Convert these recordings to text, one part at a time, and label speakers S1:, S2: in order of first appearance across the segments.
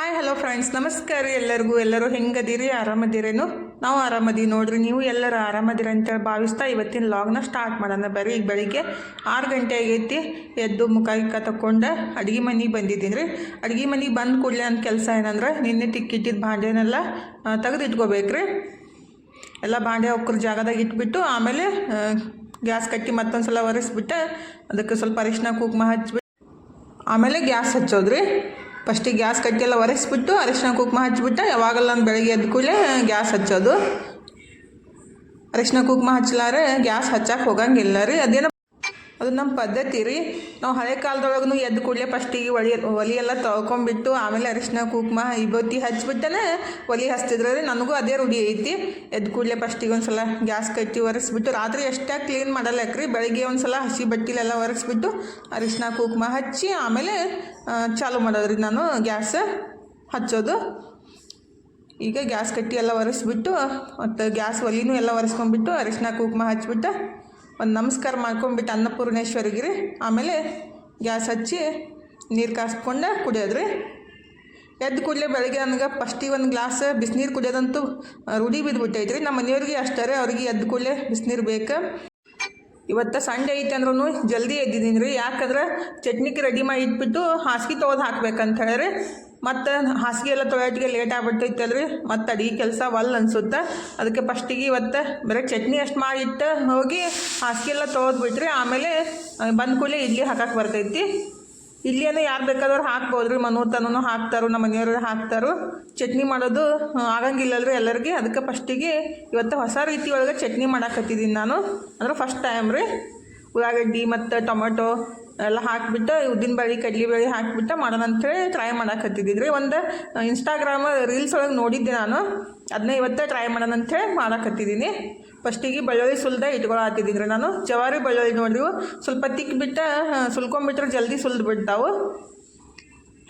S1: Hi hello friends ನಮಸ್ಕಾರ ಎಲ್ಲರಿಗೂ. ಎಲ್ಲರೂ ಹೆಂಗದಿರಿ? ಆರಾಮದಿರೇನು? ನಾವು ಆರಾಮದಿ ನೋಡ್ರಿ, ನೀವು ಎಲ್ಲರೂ ಆರಾಮದಿರಿ ಅಂತ ಭಾವಿಸ್ತಾ ಇವತ್ತಿನ ಲಾಗ್ನ ಸ್ಟಾರ್ಟ್ ಮಾಡೋಣ. ಬರೀ ಈಗ ಬೆಳಿಗ್ಗೆ ಆರು ಗಂಟೆ ಆಗೈತಿ. ಎದ್ದು ಮುಖ ಇಕ್ಕ ತಕ್ಕೊಂಡು ಅಡುಗೆ ಮನೆಗೆ ಬಂದಿದ್ದೀನಿ ರೀ ಅಡುಗೆ ಮನೆಗೆ ಬಂದು ಕೂಡಲೇ ಅಂತ ಕೆಲಸ ಏನಂದ್ರೆ, ನಿನ್ನೆ ತಿಕ್ಕಿಟ್ಟಿದ್ದ ಭಾಂಡೆನೆಲ್ಲ ತೆಗೆದು ಇಟ್ಕೋಬೇಕ್ರಿ ಎಲ್ಲ ಬಾಂಡೆ ಒಕ್ಕರ ಜಾಗದಾಗ ಇಟ್ಬಿಟ್ಟು ಆಮೇಲೆ ಗ್ಯಾಸ್ ಕಟ್ಟಿ ಮತ್ತೊಂದು ಸಲ ಒರೆಸ್ಬಿಟ್ಟು. ಅದಕ್ಕೆ ಸ್ವಲ್ಪ ಅರಿಶಿನ ಕುಂಕುಮ ಹಚ್ಬಿಟ್ಟು ಆಮೇಲೆ ಗ್ಯಾಸ್ ಹಚ್ಚೋದ್ರಿ. ಫಸ್ಟಿಗೆ ಗ್ಯಾಸ್ ಕಟ್ಟಿ ಎಲ್ಲ ಒರೆಸ್ಬಿಟ್ಟು ಅರಿಶಿನ ಕುಂಕುಮ ಹಚ್ಚಿಬಿಟ್ಟು ಯಾವಾಗಲ್ಲ ನಾನು ಬೆಳಗ್ಗೆ ಎದ್ದ ಕೂಡಲೇ ಗ್ಯಾಸ್ ಹಚ್ಚೋದು. ಅರಿಶಿನ ಕುಂಕುಮ ಹಚ್ಚಲಾರೆ ಗ್ಯಾಸ್ ಹಚ್ಚಕ್ಕೆ ಹೋಗಂಗಿಲ್ಲ ರೀ. ಅದೇನೋ ಅದು ನಮ್ಮ ಪದ್ಧತಿ ರೀ. ನಾವು ಹಳೆ ಕಾಲದೊಳಗೂ ಎದ್ದು ಕೂಡಲೇ ಫಸ್ಟಿಗೆ ಒಲಿ ಒಲಿ ಎಲ್ಲ ತೊಳ್ಕೊಂಬಿಟ್ಟು ಆಮೇಲೆ ಅರಿಶಿನ ಕುಂಕುಮ ವಿಭೂತಿ ಹಚ್ಬಿಟ್ಟನೆ ಒಲಿ ಹಚ್ತಿದ್ರೆ ರೀ. ನನಗೂ ಅದೇ ರೂಢಿ ಐತಿ. ಎದ್ದು ಕೂಡಲೇ ಫಸ್ಟಿಗೆ ಒಂದು ಸಲ ಗ್ಯಾಸ್ ಕಟ್ಟಿ ಒರೆಸ್ಬಿಟ್ಟು ರಾತ್ರಿ ಎಷ್ಟೇ ಕ್ಲೀನ್ ಮಾಡಲ್ಲಕ್ರಿ ಬೆಳಗ್ಗೆ ಒಂದು ಸಲ ಹಸಿ ಬಟ್ಟಿಲೆಲ್ಲ ಒರೆಸ್ಬಿಟ್ಟು ಅರಿಶಿನ ಕುಂಕುಮ ಹಚ್ಚಿ ಆಮೇಲೆ ಚಾಲೂ ಮಾಡೋದ್ರಿ ನಾನು ಗ್ಯಾಸ್ ಹಚ್ಚೋದು. ಈಗ ಗ್ಯಾಸ್ ಕಟ್ಟಿ ಎಲ್ಲ ಒರೆಸ್ಬಿಟ್ಟು, ಮತ್ತು ಗ್ಯಾಸ್ ಒಲಿನೂ ಎಲ್ಲ ಒರೆಸ್ಕೊಂಡ್ಬಿಟ್ಟು ಅರಿಶಿನ ಕುಂಕುಮ ಹಚ್ಬಿಟ್ಟು ಒಂದು ನಮಸ್ಕಾರ ಮಾಡ್ಕೊಂಬಿಟ್ಟು ಅನ್ನಪೂರ್ಣೇಶ್ವರಿಗೆ ರೀ. ಆಮೇಲೆ ಗ್ಯಾಸ್ ಹಚ್ಚಿ ನೀರು ಕಾಸ್ಕೊಂಡು ಕುಡಿಯೋದ್ರಿ ಎದ್ದು ಕೂಡಲೇ ಬೆಳಗ್ಗೆ ನನಗೆ ಫಸ್ಟಿಗೆ ಒಂದು ಗ್ಲಾಸ್ ಬಿಸಿನೀರು ಕುಡಿಯೋದಂತೂ ರೂಢಿ ಬಿದ್ದುಬಿಟ್ಟೈತೆ ರೀ ನಮ್ಮ ಮನೆಯವ್ರಿಗೆ ಅಷ್ಟೇ ರೀ. ಅವ್ರಿಗೆ ಎದ್ದು ಕೂಡಲೇ ಬಿಸಿನೀರು ಬೇಕು. ಇವತ್ತು ಸಂಡೆ ಐತೆ ಅಂದ್ರೂ ಜಲ್ದಿ ಎದ್ದಿದ್ದೀನಿ ರೀ ಯಾಕಂದ್ರೆ ಚಟ್ನಿಗೆ ರೆಡಿ ಮಾಡಿ ಇಟ್ಬಿಟ್ಟು ಹಾಸಿಗೆ ತೊಗೊದು ಹಾಕ್ಬೇಕಂತ ಹೇಳಿರಿ. ಮತ್ತು ಹಾಸಿಗೆ ಎಲ್ಲ ತೊಳೆಯೋಟಿಗೆ ಲೇಟ್ ಆಗ್ಬಿಟ್ಟೈತಲ್ರಿ. ಮತ್ತು ಅಡಿಗೆ ಕೆಲಸ ಒಲ್ ಅನ್ಸುತ್ತೆ. ಅದಕ್ಕೆ ಫಸ್ಟಿಗೆ ಇವತ್ತು ಬರೀ ಚಟ್ನಿ ಅಷ್ಟು ಮಾಡಿಟ್ಟು ಹೋಗಿ ಹಾಸಿಗೆ ಎಲ್ಲ ತೊಗೊದ್ಬಿಟ್ರಿ ಆಮೇಲೆ ಬಂದ ಕೂಡಲೇ ಇಡ್ಲಿ ಹಾಕಕ್ಕೆ ಬರ್ತೈತಿ. ಇಡ್ಲಿಯನ್ನು ಯಾರು ಬೇಕಾದ್ರೂ ಹಾಕ್ಬೋದ್ರಿ ಮನೋತನೂ ಹಾಕ್ತಾರೋ, ನಮ್ಮ ಮನೆಯವ್ರು ಹಾಕ್ತಾರೋ. ಚಟ್ನಿ ಮಾಡೋದು ಆಗಂಗಿಲ್ಲಲ್ರಿ ಎಲ್ಲರಿಗೆ. ಅದಕ್ಕೆ ಫಸ್ಟಿಗೆ ಇವತ್ತು ಹೊಸ ರೀತಿ ಒಳಗೆ ಚಟ್ನಿ ಮಾಡಾಕತ್ತಿದ್ದೀನಿ ನಾನು. ಅಂದ್ರೆ ಫಸ್ಟ್ ಟೈಮ್ ರೀ. ಉಳ್ಳಾಗಡ್ಡಿ ಮತ್ತು ಟೊಮೆಟೊ ಎಲ್ಲ ಹಾಕಿಬಿಟ್ಟು ಕಡ್ಲಿ ಬಳಿ ಹಾಕಿಬಿಟ್ಟು ಮಾಡೋಣ ಅಂಥೇಳಿ ಟ್ರೈ ಮಾಡಾಕತ್ತಿದ್ದೀನಿ ರೀ. ಒಂದು ಇನ್ಸ್ಟಾಗ್ರಾಮ್ ರೀಲ್ಸ್ ಒಳಗೆ ನೋಡಿದ್ದೆ ನಾನು. ಅದನ್ನೇ ಇವತ್ತೇ ಟ್ರೈ ಮಾಡೋಣ ಅಂಥೇಳಿ ಮಾಡಾಕತ್ತಿದ್ದೀನಿ. ಫಸ್ಟಿಗೆ ಬೆಳ್ಳುಳ್ಳಿ ಸುಲ್ದ ಇಟ್ಕೊಳತ್ತಿದ್ದೀನಿ ರೀ ನಾನು. ಜವಾರಿ ಬೆಳ್ಳುಳ್ಳಿ ನೋಡಿರಿ ಸ್ವಲ್ಪ ತಿಕ್ಬಿಟ್ಟು ಸುಲ್ಕೊಂಬಿಟ್ರೆ ಜಲ್ದಿ ಸುಲ್ದು ಬಿಡ್ತಾವೆ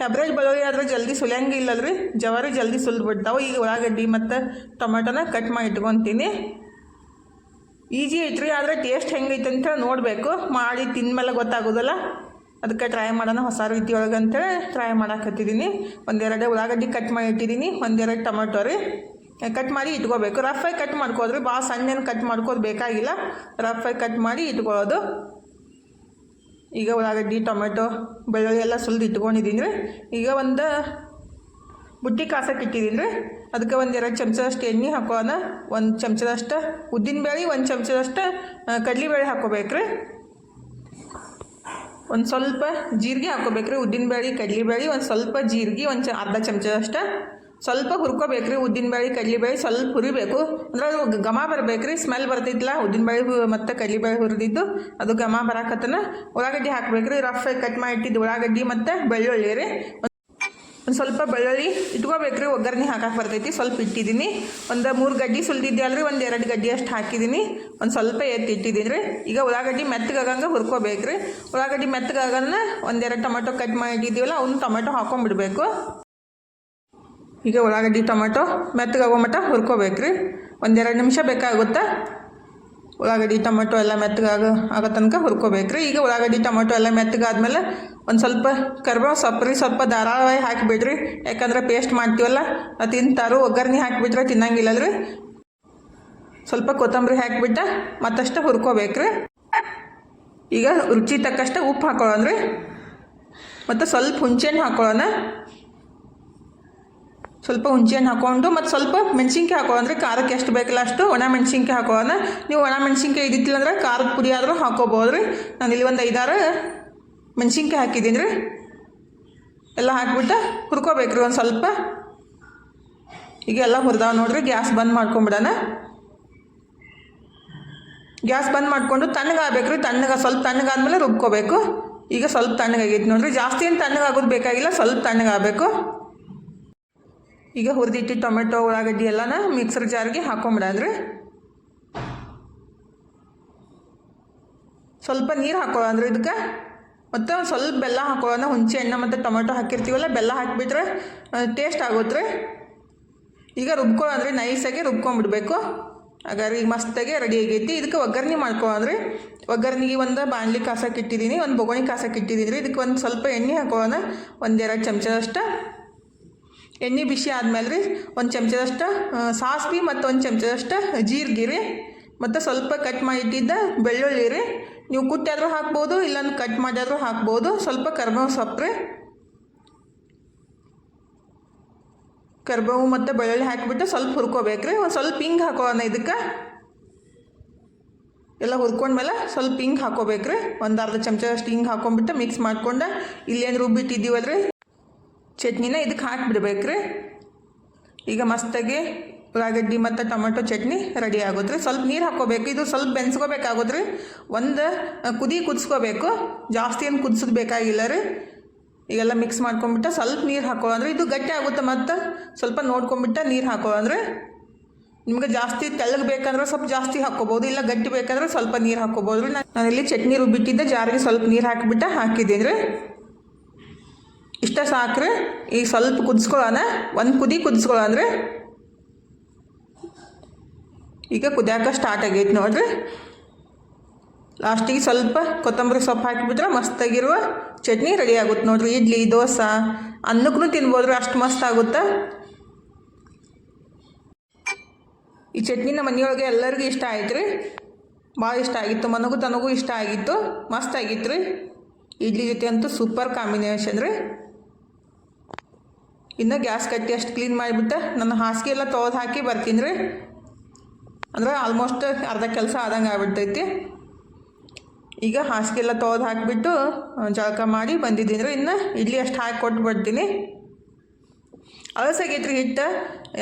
S1: ಹೆಬ್ರೇಜ್ ಬೆಳ್ಳುಳ್ಳಿ ಆದ್ರೆ ಜಲ್ದಿ ಸುಲಿಯಂಗಿಲ್ಲಲ್ರಿ ಜವಾರಿ ಜಲ್ದಿ ಸುಲ್ದು ಬಿಡ್ತಾವೆ ಈಗ ಉಳ್ಳಾಗಡ್ಡಿ ಮತ್ತು ಟೊಮೆಟೊನ ಕಟ್ ಮಾಡಿ ಇಟ್ಕೊತೀನಿ. ಈಜಿ ಐತ್ರಿ, ಆದರೆ ಟೇಸ್ಟ್ ಹೆಂಗೈತೆ ಅಂತ ನೋಡಬೇಕು. ಮಾಡಿ ತಿಂದ್ಮೇಲೆ ಗೊತ್ತಾಗೋದಲ್ಲ. ಅದಕ್ಕೆ ಟ್ರೈ ಮಾಡೋಣ, ಹೊಸ ರೀತಿ ಅಂತೇಳಿ ಟ್ರೈ ಮಾಡಾಕತ್ತಿದ್ದೀನಿ ಒಂದೆರಡು ಉಳ್ಳಾಗಡ್ಡಿ ಕಟ್ ಮಾಡಿ ಇಟ್ಟಿದ್ದೀನಿ ಒಂದೆರಡು ಟೊಮೆಟೊ ರೀ. ಕಟ್ ಮಾಡಿ ಇಟ್ಕೋಬೇಕು. ರಫಾಗಿ ಕಟ್ ಮಾಡ್ಕೋದ್ರೆ ಭಾಳ ಸಣ್ಣೇನು ಕಟ್ ಮಾಡ್ಕೋದು ಬೇಕಾಗಿಲ್ಲ. ರಫಾಗಿ ಕಟ್ ಮಾಡಿ ಇಟ್ಕೊಳ್ಳೋದು. ಈಗ ಉಳ್ಳಾಗಡ್ಡಿ, ಟೊಮೆಟೊ, ಬೆಳ್ಳುಳ್ಳಿ ಎಲ್ಲ ಸುಲಿದು ಇಟ್ಕೊಂಡಿದ್ದೀನಿ ರೀ ಈಗ ಒಂದು ಬುಟ್ಟಿ ಕಾಸಕ್ಕೆ ಇಟ್ಟಿದ್ದೀನಿ ರೀ ಅದಕ್ಕೆ ಒಂದು ಎರಡು ಚಮಚದಷ್ಟು ಎಣ್ಣೆ ಹಾಕೋಣ. ಒಂದು ಚಮಚದಷ್ಟು ಉದ್ದಿನಬೇಳೆ, ಒಂದು ಚಮಚದಷ್ಟು ಕಡಲೆಬೇಳೆ ಹಾಕೋಬೇಕು ರೀ ಒಂದು ಸ್ವಲ್ಪ ಜೀರಿಗೆ ಹಾಕೋಬೇಕ್ರಿ. ಉದ್ದಿನಬೇಳೆ, ಕಡಲೆಬೇಳೆ, ಒಂದು ಸ್ವಲ್ಪ ಜೀರಿಗೆ, ಒಂದು ಚ ಅರ್ಧ ಚಮಚದಷ್ಟು ಸ್ವಲ್ಪ ಹುರ್ಕೋಬೇಕ್ರಿ ಉದ್ದಿನಬೇಳೆ ಕಡ್ಲಿಬೇಳೆ ಸ್ವಲ್ಪ ಹುರಿಬೇಕು. ಅಂದ್ರೆ ಅದು ಘಮ ಬರ್ಬೇಕ್ರಿ ಸ್ಮೆಲ್ ಬರ್ತೈತಿಲ್ಲ ಉದ್ದಿನಬೇಳೆ ಮತ್ತೆ ಕಡ್ಲಿಬೇಳೆ ಹುರಿದಿದ್ದು, ಅದು ಘಮ ಬರಾಕತ್ತನ. ಉಳ್ಳಾಗಡ್ಡಿ ಹಾಕ್ಬೇಕ್ರಿ ರಫ್ ಕಟ್ ಮಾಡಿ ಇಟ್ಟಿದ್ದು ಉಳ್ಳಾಗಡ್ಡಿ ಮತ್ತು ಬೆಳ್ಳುಳ್ಳಿ ರೀ. ಒಂದು ಸ್ವಲ್ಪ ಬೆಳ್ಳುಳ್ಳಿ ಇಟ್ಕೋಬೇಕ್ರಿ, ಒಗ್ಗರಣೆ ಹಾಕಕ್ಕೆ ಬರ್ತೈತಿ, ಸ್ವಲ್ಪ ಇಟ್ಟಿದ್ದೀನಿ. ಒಂದು ಮೂರು ಗಡ್ಡಿ ಸುಲ್ದಿದ್ದೆ ಒಂದು ಎರಡು ಗಡ್ಡಿ ಅಷ್ಟು ಹಾಕಿದ್ದೀನಿ. ಒಂದು ಸ್ವಲ್ಪ ಎತ್ತಿ ಇಟ್ಟಿದ್ದೀನಿ ರೀ. ಈಗ ಉಳ್ಳಾಗಡ್ಡಿ ಮೆತ್ತಗಾಗಂಗೆ ಹುರ್ಕೋಬೇಕ್ರಿ. ಉಳ್ಳಾಗಡ್ಡಿ ಮೆತ್ತಗಾಗನ್ನ ಒಂದೆರಡು ಟೊಮೆಟೊ ಕಟ್ ಮಾಡಿಟ್ಟಿದ್ದೀವಲ್ಲ ಅವ್ನು ಟೊಮೆಟೊ ಹಾಕೊಂಡ್ಬಿಡ್ಬೇಕು ಈಗ ಉಳ್ಳಾಗಡ್ಡಿ, ಟೊಮೆಟೊ ಮೆತ್ತಗಾಗೋ ಮಟ್ಟ ಹುರ್ಕೋಬೇಕು ರೀ ಒಂದೆರಡು ನಿಮಿಷ ಬೇಕಾಗುತ್ತೆ. ಉಳ್ಳಾಗಡ್ಡಿ, ಟೊಮೆಟೊ ಎಲ್ಲ ಮೆತ್ತಗಾಗ ಆಗೋ ತನಕ ಹುರ್ಕೋಬೇಕ್ರಿ. ಈಗ ಉಳ್ಳಾಗಡ್ಡಿ, ಟೊಮೆಟೊ ಎಲ್ಲ ಮೆತ್ತಗಾದ್ಮೇಲೆ ಒಂದು ಸ್ವಲ್ಪ ಕರ್ಬೇವು ಸಪ್ರಿ ರೀ ಸ್ವಲ್ಪ ಧಾರಾವಾಹಿ ಹಾಕಿಬಿಡ್ರಿ. ಯಾಕಂದ್ರೆ ಪೇಸ್ಟ್ ಮಾಡ್ತೀವಲ್ಲ, ಅದು ತಿಂತಾರು. ಒಗ್ಗರಣೆ ಹಾಕಿಬಿಟ್ರೆ ತಿನ್ನಂಗಿಲ್ಲಲ್ರಿ. ಸ್ವಲ್ಪ ಕೊತ್ತಂಬರಿ ಹಾಕಿಬಿಟ್ಟು ಮತ್ತಷ್ಟು ಹುರ್ಕೋಬೇಕ್ರಿ. ಈಗ ರುಚಿ ತಕ್ಕಷ್ಟು ಉಪ್ಪು ಹಾಕೊಳ್ಳೋಣ ರೀ ಮತ್ತು ಸ್ವಲ್ಪ ಹುಣ್ಸೆಹಣ್ಣು ಹಾಕೊಳ್ಳೋಣ. ಸ್ವಲ್ಪ ಹುಂಚೆಹಣ್ಣು ಹಾಕ್ಕೊಂಡು ಮತ್ತು ಸ್ವಲ್ಪ ಮೆಣಸಿನ್ಕಾಯಿ ಹಾಕೊಳ್ಳೋಣ ಖಾರಕ್ಕೆ ಎಷ್ಟು ಬೇಕಲ್ಲ ಅಷ್ಟು ಒಣ ಮೆಣಸಿನ್ಕಾಯಿ ಹಾಕೊಳ್ಳೋಣ ನೀವು ಒಣ ಮೆಣಸಿನ್ಕಾಯಿ ಇದ್ದಿತ್ತಿಲ್ಲ ಅಂದ್ರೆ ಖಾರದ ಪುಡಿ ಆದರೂ ಹಾಕೋಬೋದು ರೀ. ನಾನು ಇಲ್ಲಿ ಒಂದು ಐದಾರು ಮೆಣಸಿನ್ಕಾಯಿ ಹಾಕಿದ್ದೀನಿ ರೀ. ಎಲ್ಲ ಹಾಕಿಬಿಟ್ಟು ಹುರ್ಕೋಬೇಕು ರೀ ಒಂದು ಸ್ವಲ್ಪ. ಈಗ ಎಲ್ಲ ಹುರಿದಾವ ನೋಡ್ರಿ, ಗ್ಯಾಸ್ ಬಂದ್ ಮಾಡ್ಕೊಂಬಿಡೋಣ. ಗ್ಯಾಸ್ ಬಂದ್ ಮಾಡಿಕೊಂಡು ತಣ್ಣಗಾಗಬೇಕು ರೀ, ತಣ್ಣಗೆ, ಸ್ವಲ್ಪ ತಣ್ಣಗಾದ್ಮೇಲೆ ರುಬ್ಕೋಬೇಕು. ಈಗ ಸ್ವಲ್ಪ ತಣ್ಣಗಾಗೈತೆ ನೋಡ್ರಿ, ಜಾಸ್ತಿ ಏನು ತಣ್ಣಗಾಗೋದು ಬೇಕಾಗಿಲ್ಲ, ಸ್ವಲ್ಪ ತಣ್ಣಗಾಗಬೇಕು ಈಗ ಹುರಿದಿಟ್ಟು ಟೊಮೆಟೊ, ಉಳ್ಳಾಗಡ್ಡಿ ಎಲ್ಲನ ಮಿಕ್ಸರ್ ಜಾರ್ಗೆ ಹಾಕೊಂಬಿಡಂದ್ರಿ. ಸ್ವಲ್ಪ ನೀರು ಹಾಕೊಳ್ಳೋಣ ಇದಕ್ಕೆ. ಮತ್ತು ಸ್ವಲ್ಪ ಬೆಲ್ಲ ಹಾಕೊಳ್ಳೋಣ. ಹುಣಸೆ ಹಣ್ಣು ಮತ್ತು ಟೊಮೆಟೊ ಹಾಕಿರ್ತೀವಲ್ಲ, ಬೆಲ್ಲ ಹಾಕಿಬಿಟ್ರೆ ಟೇಸ್ಟ್ ಆಗುತ್ತೆ ಈಗ ರುಬ್ಕೊಳ್ಳೋಣ್ರಿ ನೈಸಾಗಿ ರುಬ್ಕೊಂಬಿಡ್ಬೇಕು. ಹಾಗಾದ್ರೆ ಈಗ ಮಸ್ತಾಗಿ ರೆಡಿ ಆಗೈತಿ. ಇದಕ್ಕೆ ಒಗ್ಗರಣೆ ಮಾಡ್ಕೊಳ್ಳೋಣ್ರಿ ಒಗ್ಗರಣೆಗೆ ಒಂದು ಬಾಣಲಿ ಕಾಸಕ್ಕೆ ಇಟ್ಟಿದ್ದೀನಿ, ಒಂದು ಬೊಗಣಿ ಕಾಸಕ್ಕೆ ಇಟ್ಟಿದ್ದೀನಿ ಇದಕ್ಕೆ ಒಂದು ಸ್ವಲ್ಪ ಎಣ್ಣೆ ಹಾಕೊಳ್ಳೋಣ. ಒಂದೆರಡು ಚಮಚದಷ್ಟು ಎಣ್ಣೆ ಬಿಸಿ ಆದಮೇಲೆ ರೀ ಒಂದು ಚಮಚದಷ್ಟು ಸಾಸ್ವಿ ಮತ್ತು ಒಂದು ಚಮಚದಷ್ಟು ಜೀರಿಗೆ ರೀ. ಮತ್ತು ಸ್ವಲ್ಪ ಕಟ್ ಮಾಡಿ ಇಟ್ಟಿದ್ದ ಬೆಳ್ಳುಳ್ಳಿ ರೀ. ನೀವು ಕುಟ್ಟಾದರೂ ಹಾಕ್ಬೋದು, ಇಲ್ಲಾಂದ್ರೆ ಕಟ್ ಮಾಡಿಯಾದರೂ ಹಾಕ್ಬೋದು. ಸ್ವಲ್ಪ ಕರ್ಬೇವು ಸೊಪ್ಪು ರೀ. ಕರ್ಬೇವು ಮತ್ತು ಬೆಳ್ಳುಳ್ಳಿ ಹಾಕಿಬಿಟ್ಟು ಸ್ವಲ್ಪ ಹುರ್ಕೋಬೇಕು ರೀ. ಒಂದು ಸ್ವಲ್ಪ ಹಿಂಗೆ ಹಾಕೋಣ ಇದಕ್ಕೆ. ಎಲ್ಲ ಹುರ್ಕೊಂಡ್ಮೇಲೆ ಸ್ವಲ್ಪ ಹಿಂಗೆ ಹಾಕೋಬೇಕು ರೀ. ಒಂದು ಅರ್ಧ ಚಮಚ ಅಷ್ಟು ಹಿಂಗೆ ಹಾಕೊಂಡ್ಬಿಟ್ಟು ಮಿಕ್ಸ್ ಮಾಡ್ಕೊಂಡು, ಇಲ್ಲೇನು ರುಬ್ಬಿಟ್ಟಿದ್ದೀವಲ್ಲ ರೀ ಚಟ್ನಿನ ಇದಕ್ಕೆ ಹಾಕಿಬಿಡ್ಬೇಕು ರೀ ಈಗ ಮಸ್ತಾಗಿ ಉಳ್ಳಾಗಡ್ಡಿ ಮತ್ತು ಟೊಮೆಟೊ ಚಟ್ನಿ ರೆಡಿ ಆಗುತ್ತೆ ಸ್ವಲ್ಪ ನೀರು ಹಾಕ್ಕೋಬೇಕು. ಇದು ಸ್ವಲ್ಪ ಬೆನ್ಸ್ಕೋಬೇಕಾಗುತ್ತೆ ರೀ ಒಂದು ಕುದಿ ಕುದಿಸ್ಕೋಬೇಕು. ಜಾಸ್ತಿ ಏನು ಕುದಿಸೋದು ಬೇಕಾಗಿಲ್ಲ ರೀ. ಈಗೆಲ್ಲ ಮಿಕ್ಸ್ ಮಾಡ್ಕೊಂಬಿಟ್ಟು ಸ್ವಲ್ಪ ನೀರು ಹಾಕೊಳ್ಳೋಂದ್ರೆ ಇದು ಗಟ್ಟಿ ಆಗುತ್ತೆ ಮತ್ತು ಸ್ವಲ್ಪ ನೋಡ್ಕೊಂಬಿಟ್ಟು ನೀರು ಹಾಕೊಳ್ಳೋಂದ್ರೆ ನಿಮಗೆ ಜಾಸ್ತಿ ತೆಳ್ಳಗೆ ಬೇಕಂದ್ರೆ ಸ್ವಲ್ಪ ಜಾಸ್ತಿ ಹಾಕ್ಕೋಬೋದು. ಇಲ್ಲ ಗಟ್ಟಿ ಬೇಕಂದ್ರೆ ಸ್ವಲ್ಪ ನೀರು ಹಾಕ್ಕೋಬೋದು ರೀ. ನಾನಿಲ್ಲಿ ಚಟ್ನಿ ರುಬ್ಬಿಟ್ಟಿದ್ದೆ. ಜಾರಿಗೆ ಸ್ವಲ್ಪ ನೀರು ಹಾಕಿಬಿಟ್ಟು ಹಾಕಿದ್ದೀನಿ ರೀ. ಇಷ್ಟ ಸಾಕ್ರೆ ಈಗ ಸ್ವಲ್ಪ ಕುದಿಸ್ಕೊಳ್ಳೋಣ, ಒಂದು ಕುದಿ ಕುದಿಸ್ಕೊಳ್ಳೋಣ ಈಗ ಕುದಿಯಾಕ ಸ್ಟಾರ್ಟ್ ಆಗೈತೆ ನೋಡ್ರಿ. ಲಾಸ್ಟಿಗೆ ಸ್ವಲ್ಪ ಕೊತ್ತಂಬರಿ ಸೊಪ್ಪು ಹಾಕಿಬಿಟ್ರೆ ಮಸ್ತಾಗಿರುವ ಚಟ್ನಿ ರೆಡಿ ಆಗುತ್ತೆ ನೋಡ್ರಿ. ಇಡ್ಲಿ, ದೋಸೆ ಅನ್ನಕ್ಕೂ ತಿನ್ಬೋದ್ರಿ, ಅಷ್ಟು ಮಸ್ತ್ ಆಗುತ್ತೆ? ಈ ಚಟ್ನಿ ನಮ್ಮ ಮನೆಯೊಳಗೆ ಎಲ್ಲರಿಗೂ ಇಷ್ಟ ಆಯ್ತು ರೀ ಭಾಳ ಇಷ್ಟ ಆಗಿತ್ತು, ಮನಗೂ ತನಗೂ ಇಷ್ಟ ಆಗಿತ್ತು, ಮಸ್ತ್ ಆಗಿತ್ತು ರೀ ಇಡ್ಲಿ ಜೊತೆ ಅಂತೂ ಸೂಪರ್ ಕಾಂಬಿನೇಷನ್ ರೀ. ಇನ್ನು ಗ್ಯಾಸ್ ಕಟ್ಟಿ ಅಷ್ಟು ಕ್ಲೀನ್ ಮಾಡಿಬಿಟ್ಟು ನನ್ನ ಹಾಸಿಗೆ ಎಲ್ಲ ತೊಳೆದು ಹಾಕಿ ಬರ್ತೀನಿ ರೀ. ಅಂದ್ರೆ ಆಲ್ಮೋಸ್ಟ್ ಅರ್ಧ ಕೆಲಸ ಆದಂಗೆ ಆಗ್ಬಿಡ್ತೈತಿ. ಈಗ ಹಾಸಿಗೆ ಎಲ್ಲ ತೊಳೆದು ಹಾಕಿಬಿಟ್ಟು ಜಳಕ ಮಾಡಿ ಬಂದಿದ್ದೀನಿ ರೀ. ಇನ್ನು ಇಡ್ಲಿ ಅಷ್ಟು ಹಾಕಿ ಕೊಟ್ಟು ಬಿಡ್ತೀನಿ. ಅಳಸಾಗೈತ್ರಿ ಹಿಟ್ಟು.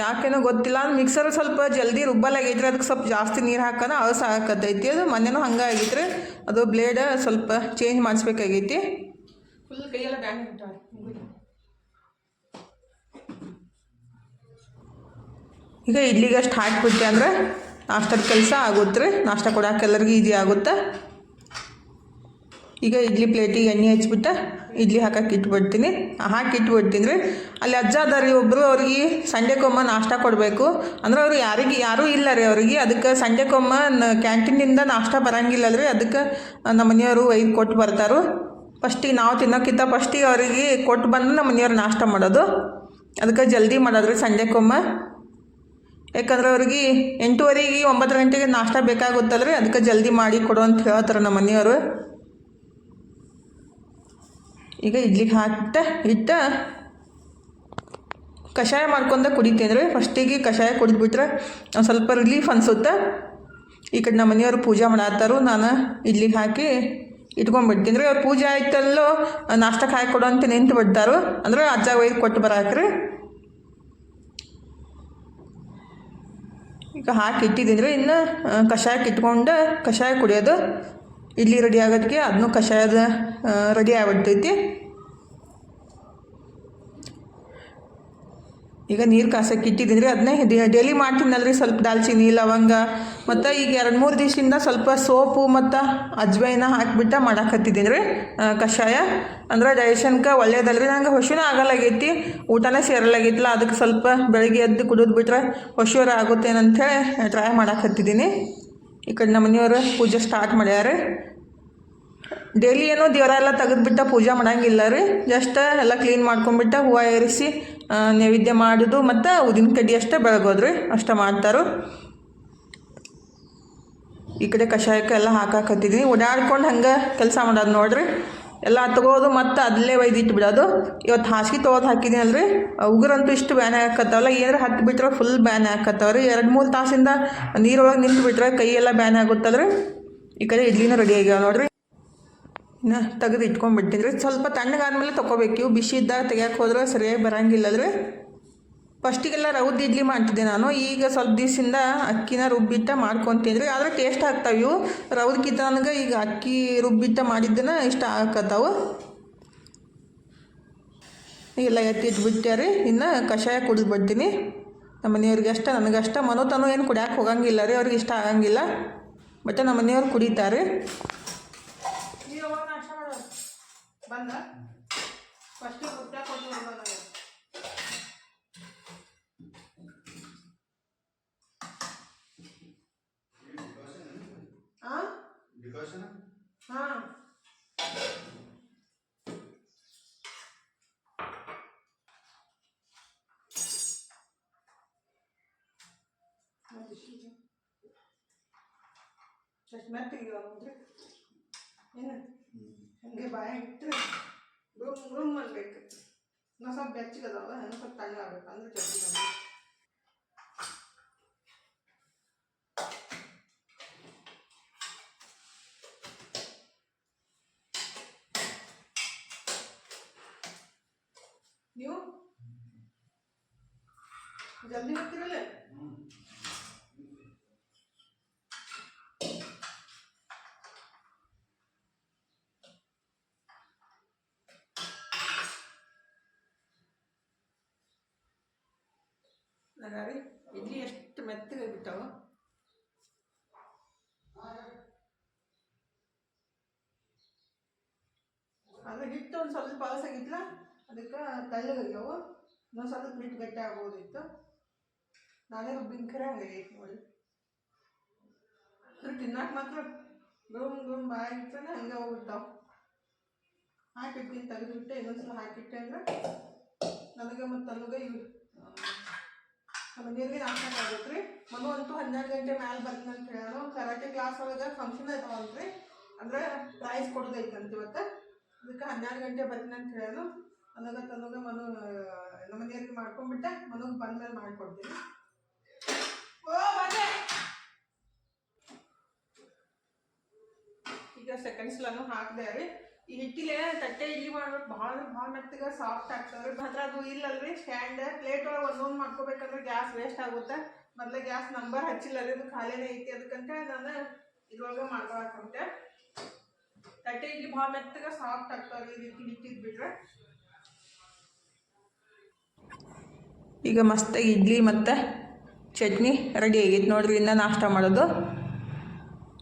S1: ಯಾಕೇನೋ ಗೊತ್ತಿಲ್ಲ ಮಿಕ್ಸರ್ ಸ್ವಲ್ಪ ಜಲ್ದಿ ರುಬ್ಬಲಾಗೈತ್ರಿ ಅದಕ್ಕೆ ಸ್ವಲ್ಪ ಜಾಸ್ತಿ ನೀರು ಹಾಕೋಣ ಅಳಸ ಹಾಕತ್ತೈತಿ ಅದು ಮೊನ್ನೆನೂ ಹಂಗೆ ಆಗೈತ್ರಿ. ಅದು ಬ್ಲೇಡ ಸ್ವಲ್ಪ ಚೇಂಜ್ ಮಾಡಿಸ್ಬೇಕಾಗೈತಿ. ಫುಲ್ ಕೈಯೆಲ್ಲ ಬ್ಯಾಂಗ್ ಈಗ ಇಡ್ಲಿಗೆ ಅಷ್ಟು ಹಾಕಿಬಿಟ್ಟೆ ಅಂದ್ರೆ ನಾಷ್ಟದ ಕೆಲಸ ಆಗುತ್ತೆ ರೀ ನಾಷ್ಟ ಕೊಡೋಕೆ ಎಲ್ಲರಿಗೂ ಈಜಿ ಆಗುತ್ತೆ. ಈಗ ಇಡ್ಲಿ ಪ್ಲೇಟಿಗೆ ಎಣ್ಣೆ ಹಚ್ಬಿಟ್ಟು ಇಡ್ಲಿ ಹಾಕಕ್ಕೆ ಇಟ್ಬಿಡ್ತೀನಿ. ಹಾಕಿ ಇಟ್ಬಿಡ್ತೀನಿ ರೀ ಅಲ್ಲಿ ಅಜ್ಜ ಅದಾರಿ ಒಬ್ಬರು ಅವ್ರಿಗೆ ಸಂಡೆಕೊಮ್ಮ ನಾಷ್ಟ ಕೊಡಬೇಕು. ಅಂದ್ರೆ ಅವ್ರು ಯಾರಿಗೆ, ಯಾರೂ ಇಲ್ಲ ರೀ ಅವ್ರಿಗೆ. ಅದಕ್ಕೆ ಸಂಡೆಕೊಮ್ಮ ಕ್ಯಾಂಟೀನಿಂದ ನಾಷ್ಟ ಬರೋಂಗಿಲ್ಲ ರೀ. ಅದಕ್ಕೆ ನಮ್ಮ ಮನೆಯವರು ಒಯ್ದು ಕೊಟ್ಟು ಬರ್ತಾರೋ. ಫಸ್ಟಿಗೆ ನಾವು ತಿನ್ನೋಕ್ಕಿಂತ ಫಸ್ಟಿಗೆ ಅವರಿಗೆ ಕೊಟ್ಟು ಬಂದು ನಮ್ಮ ಮನೆಯವ್ರು ನಾಷ್ಟ ಮಾಡೋದು. ಅದಕ್ಕೆ ಜಲ್ದಿ ಮಾಡೋದ್ರಿ ಸಂಡೆಕೊಮ್ಮ ಯಾಕಂದ್ರೆ ಅವ್ರಿಗೆ ಎಂಟೂವರೆಗೆ ಒಂಬತ್ತು ಗಂಟೆಗೆ ನಾಷ್ಟ ಬೇಕಾಗುತ್ತಲ್ಲ ರೀ ಅದಕ್ಕೆ ಜಲ್ದಿ ಮಾಡಿ ಕೊಡು ಅಂತ ಹೇಳ್ತಾರೆ ನಮ್ಮ ಮನೆಯವರು. ಈಗ ಇಡ್ಲಿಗೆ ಹಾಕ್ತ ಇಟ್ಟ ಕಷಾಯ ಮಾಡ್ಕೊಂಡ ಕುಡಿತೀನಿ ರೀ. ಫಸ್ಟಿಗೆ ಕಷಾಯ ಕುಡಿದ್ಬಿಟ್ರೆ ಒಂದು ಸ್ವಲ್ಪ ರಿಲೀಫ್ ಅನಿಸುತ್ತೆ. ಈ ಕಡೆ ನಮ್ಮ ಮನೆಯವರು ಪೂಜೆ ಮಾಡತ್ತಾರು. ನಾನು ಇಡ್ಲಿಗೆ ಹಾಕಿ ಇಟ್ಕೊಂಡ್ಬಿಡ್ತೀನಿ ರೀ. ಅವ್ರು ಪೂಜೆ ಆಯ್ತಲ್ಲೋ ನಾಷ್ಟಕ್ಕೆ ಹಾಕಿ ಕೊಡು ಅಂತ ನಿಂತು ಬಿಡ್ತಾರೋ ಅಂದ್ರೆ ಅಜ್ಜ ಒಯ್ದು ಕೊಟ್ಟು ಬರಾಕ್ರಿ ಈಗ ಹಾಕಿ ಇಟ್ಟಿದ್ದೀನಿ ಇನ್ನು ಕಷಾಯಕ್ಕೆ ಇಟ್ಕೊಂಡು, ಕಷಾಯ ಕುಡಿಯೋದು, ಇಲ್ಲಿ ರೆಡಿ ಆಗೋದಕ್ಕೆ ಅದನ್ನೂ ಕಷಾಯದ ರೆಡಿ ಆಗ್ಬಿಡ್ತೈತಿ. ಈಗ ನೀರು ಕಾಸಕ್ಕೆ ಇಟ್ಟಿದ್ದೀನಿ ರೀ ಅದನ್ನೇ ಡೈಲಿ ಮಾಡ್ತೀನಲ್ಲ ರೀ ಸ್ವಲ್ಪ ದಾಲ್ಚಿನ್ನಿ ಲವಂಗ, ಮತ್ತು ಈಗ ಎರಡು ಮೂರು ದಿವಸದಿಂದ ಸ್ವಲ್ಪ ಸೋಪು ಮತ್ತು ಅಜ್ವೈನ ಹಾಕಿಬಿಟ್ಟು ಮಾಡಾಕತ್ತಿದ್ದೀನಿ ರೀ ಕಷಾಯ. ಅಂದ್ರೆ ಡೈಜೆಷನ್ಗೆ ರೀ ನಂಗೆ ಹೊಶುನೂ ಆಗಲ್ಲಾಗೈತಿ ಊಟನೇ ಸೇರಲಾಗೈತಿಲ್ಲ ಅದಕ್ಕೆ ಸ್ವಲ್ಪ ಬೆಳಗ್ಗೆ ಎದ್ದು ಕುಡಿದು ಬಿಟ್ರೆ ಹೊಶುವರ ಆಗುತ್ತೇನಂಥೇಳಿ ಟ್ರೈ ಮಾಡಾಕತ್ತಿದ್ದೀನಿ ಈ ಕಡೆ ನಮ್ಮ ಮನೆಯವರು ಪೂಜೆ ಸ್ಟಾರ್ಟ್ ಮಾಡ್ಯಾರ ಡೈಲಿ ಏನೋ ದೇವರೆಲ್ಲ ತೆಗೆದುಬಿಟ್ಟ ಪೂಜೆ ಮಾಡಂಗಿಲ್ಲ ರೀ ಜಸ್ಟ್ ಎಲ್ಲ ಕ್ಲೀನ್ ಮಾಡ್ಕೊಂಡ್ಬಿಟ್ಟು ಹೂವು ಏರಿಸಿ ನೈವೇದ್ಯ ಮಾಡೋದು, ಮತ್ತು ಉದಿನ ಕಡ್ಡಿ ಅಷ್ಟೇ ಬೆಳಗೋದ್ರಿ, ಅಷ್ಟೇ ಮಾಡ್ತಾರೋ. ಈ ಕಡೆ ಕಷಾಯಕ್ಕೆ ಎಲ್ಲ ಹಾಕಾಕತ್ತಿದ್ದೀನಿ ಓಡಾಡ್ಕೊಂಡು ಹಂಗೆ ಕೆಲಸ ಮಾಡೋದು ನೋಡ್ರಿ. ಎಲ್ಲ ತಗೋದು ಮತ್ತು ಅಲ್ಲೇ ಒಯ್ದಿಟ್ಟು ಬಿಡೋದು ಇವತ್ತು ಹಾಸಿಗೆ ತೊಗೋದು ಹಾಕಿದ್ದೀನಿ ಅಲ್ರಿ. ಉಗುರಂತೂ ಇಷ್ಟು ಬ್ಯಾನ್ ಹಾಕತ್ತಾವಲ್ಲ ಏನಾರು ಹತ್ತು ಬಿಟ್ರೆ ಫುಲ್ ಬ್ಯಾನ್ ಹಾಕತ್ತಾವ ರೀ ಎರಡು ಮೂರು ತಾಸಿಂದ ನೀರೊಳಗೆ ನಿಂತು ಬಿಟ್ರೆ ಕೈಯೆಲ್ಲ ಬ್ಯಾನ್ ಆಗುತ್ತಲ್ರಿ. ಈ ಕಡೆ ಇಡ್ಲಿನೂ ರೆಡಿ ಆಗ್ಯಾವ ನೋಡ್ರಿ. ಇನ್ನು ತೆಗೆದು ಇಟ್ಕೊಂಡ್ಬಿಟ್ಟಿದ್ರೆ ಸ್ವಲ್ಪ ತಣ್ಣಗಾದ್ಮೇಲೆ ತೊಗೋಬೇಕು ಇವು ಬಿಸಿ ಇದ್ದಾಗ ತೆಗಿಯಕ್ಕೆ ಹೋದ್ರೆ ಸರಿಯಾಗಿ ಬರಂಗಿಲ್ಲ. ರೀ ಫಸ್ಟಿಗೆಲ್ಲ ರೌದ್ ಇಡ್ಲಿ ಮಾಡ್ತಿದ್ದೆ ನಾನು. ಈಗ ಸ್ವಲ್ಪ ದಿವಸದಿಂದ ಅಕ್ಕಿನ ರುಬ್ಬಿಟ್ಟ ಮಾಡ್ಕೊತಿದ್ರಿ ಆದರೆ ಟೇಸ್ಟ್ ಆಗ್ತಾವೆ ಇವು. ರೌದ್ಕಿಂತ ನನಗೆ ಈಗ ಅಕ್ಕಿ ರುಬ್ಬಿಟ್ಟ ಮಾಡಿದ್ದನ್ನು ಇಷ್ಟ ಹಾಕತ್ತಾವು ಎಲ್ಲ ಎತ್ತಿಟ್ಬಿಟ್ಟೆ ರೀ. ಇನ್ನು ಕಷಾಯ ಕುಡಿದ್ಬಿಡ್ತೀನಿ. ನಮ್ಮ ಮನೆಯವ್ರಿಗೆ ಅಷ್ಟ, ನನಗಷ್ಟ ಮನೋತನೂ ಏನು ಕುಡಿಯೋಕೆ ಹೋಗಂಗಿಲ್ಲ ರೀ. ಅವ್ರಿಗೆ ಇಷ್ಟ ಆಗಂಗಿಲ್ಲ. ಬಟ್ ನಮ್ಮ ಮನೆಯವ್ರು ಕುಡಿತಾರೆ. ಬಂದ ಫಸ್ಟ್ ಗುಡ್ಡ ಕೊಟ್ಟು ಹುಡುಗ ಚಶ್ಮಾ ತೆಗಿಯೋ ಹಂಗೆ ಬಾಯ ಇಟ್ಟರೆ ರೂಮ್ ರೂಮ್ ಅನ್ಬೇಕು ಇನ್ನೂ ಸ್ವಲ್ಪ ಬೆಚ್ಚಗದಾವ ಇನ್ನೂ ಸ್ವಲ್ಪ ತಣ್ಣಗಾಗಬೇಕು ಅಂದ್ರೆ ಚಟ್ನಿ ಬಂದು ನೀವು ಜಲ್ದಿ ಹೋಗ್ತಿರಲ್ಲ ನಗಾರಿ ಇಡ್ಲಿ ಎಷ್ಟು ಮೆತ್ತಗೆ ಬಿಟ್ಟಾವ ಅದು ಹಿಟ್ಟು ಒಂದು ಸ್ವಲ್ಪ ಆಗಿತ್ತಲ್ಲ ಅದಕ್ಕೆ ತಳ್ಳಗಾಗ್ಯಾವು ಇನ್ನೊಂದು ಸ್ವಲ್ಪ ಹಿಟ್ಟು ಗಟ್ಟಿ ಆಗ್ಬೋದಿತ್ತು. ನಾನೇ ಖರೆ ಹಂಗಾಗೈತಿ ನೋಡಿ. ಅದು ತಿನ್ನಕ್ಕೆ ಮಾತ್ರ ಗುಮ್ ಗುಮ್ ಬಾಯಿ ಇಟ್ಟರೆ ಹಂಗೆ ಹೋಗ್ಬಿಡ್ತಾವೆ. ಹಾಕಿಟ್ಟಿನ ತೆಗೆದುಬಿಟ್ಟೆ ಇನ್ನೊಂದ್ಸಲ ಹಾಕಿಟ್ಟೆ ಅಂದ್ರೆ ನನಗೆ ಮತ್ತು ತನಗೆ ಇವು ನಮ್ಮ ನೀರಿಗೆ ನಾಲ್ಕಾಗುತ್ತೆ ರೀ ಮನು ಅಂತೂ ಹನ್ನೆರಡು ಗಂಟೆ ಮ್ಯಾಲೆ ಬರ್ತೀನಿ ಅಂತ ಹೇಳೋಣ ಕರಾಟೆ ಕ್ಲಾಸ್ ಒಳಗೆ ಫಂಕ್ಷನ್ ಐತವಲ್ರಿ ಅಂದ್ರೆ ಪ್ರೈಸ್ ಕೊಡೋದೈತಂತ ಇವತ್ತು. ಅದಕ್ಕೆ ಹನ್ನೆರಡು ಗಂಟೆ ಬರ್ತೀನಿ ಅಂತ ಹೇಳೋದು ಅನ್ನೋದ ತನಗೆ ಮನು, ನಮ್ಮ ನೀರಿಗೆ ಮಾಡ್ಕೊಂಡ್ಬಿಟ್ಟೆ. ಮನಗೆ ಬಂದ್ಮೇಲೆ ಮಾಡಿಕೊಡ್ತೀನಿ. ಓ, ಬಂದೆ. ಈಗ ಸೆಕೆಂಡ್ ಸ್ಲಾನು ಹಾಕಿದೆ ರೀ. ಈ ಹಿಟ್ಟಿಲೆ ತಟ್ಟೆ ಇಲ್ಲಿ ಮಾಡ್ಬೇಕು ಭಾಳ ಭಾಳ ಮೆತ್ತಗೆ ಸಾಫ್ಟ್ ಆಗ್ತದೆ ಮಾತ್ರ ಅದು ಇಲ್ಲಲ್ರಿ ಸ್ಟ್ಯಾಂಡ್ ಪ್ಲೇಟ್ ಒಳಗೆ ಒಂದೊಂದು ಮಾಡ್ಕೋಬೇಕಂದ್ರೆ ಗ್ಯಾಸ್ ವೇಸ್ಟ್ ಆಗುತ್ತೆ. ಮೊದಲೇ ಗ್ಯಾಸ್ ನಂಬರ್ ಹಚ್ಚಿಲ್ಲ ರೀ. ಅದು ಖಾಲಿನೇ ಐತಿ. ಅದಕ್ಕಂತ ನಾನು ಇದ್ರೊಳಗೆ ಮಾಡ್ಕೊಳಕಂತೆ ತಟ್ಟೆ ಇಲ್ಲಿ ಭಾಳ ಮೆತ್ತಗೆ ಸಾಫ್ಟ್ ಆಗ್ತಾವೆ ಈ ರೀತಿ ಹಿಟ್ಟಿದ್ ಬಿಟ್ರೆ ಈಗ ಮಸ್ತಾಗಿ ಇಡ್ಲಿ ಮತ್ತು ಚಟ್ನಿ ರೆಡಿ ಆಗೈತೆ ನೋಡ್ರಿ ಇನ್ನು ನಾಷ್ಟ ಮಾಡೋದು.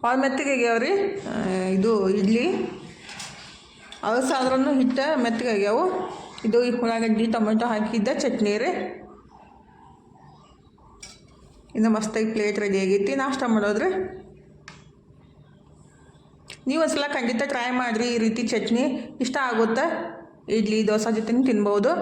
S1: ಭಾಳ ಮೆತ್ತಗೆ ಆಗ್ಯಾವ್ರಿ ಆ, ಇದು ಇಡ್ಲಿ. ಅಳಸಾದ್ರೂ ಹಿಟ್ಟು ಮೆತ್ತಗೆ ಆಗ್ಯಾವು. ಇದು ಈ ಉಳ್ಳಾಗಡ್ಡಿ ಟೊಮೆಟೊ ಹಾಕಿದ್ದ ಚಟ್ನಿ ರೀ. ಇನ್ನು ಮಸ್ತಾಗಿ ಪ್ಲೇಟ್ ರೆಡಿ ಆಗೈತಿ. ನಾಷ್ಟ ಮಾಡೋದ್ರಿ. ನೀವು ಒಂದ್ಸಲ ಖಂಡಿತ ಟ್ರೈ ಮಾಡಿರಿ ಈ ರೀತಿ ಚಟ್ನಿ. ಇಷ್ಟ ಆಗುತ್ತೆ. ಇಡ್ಲಿ, ದೋಸೆ ಜೊತೆ ತಿನ್ಬೋದು.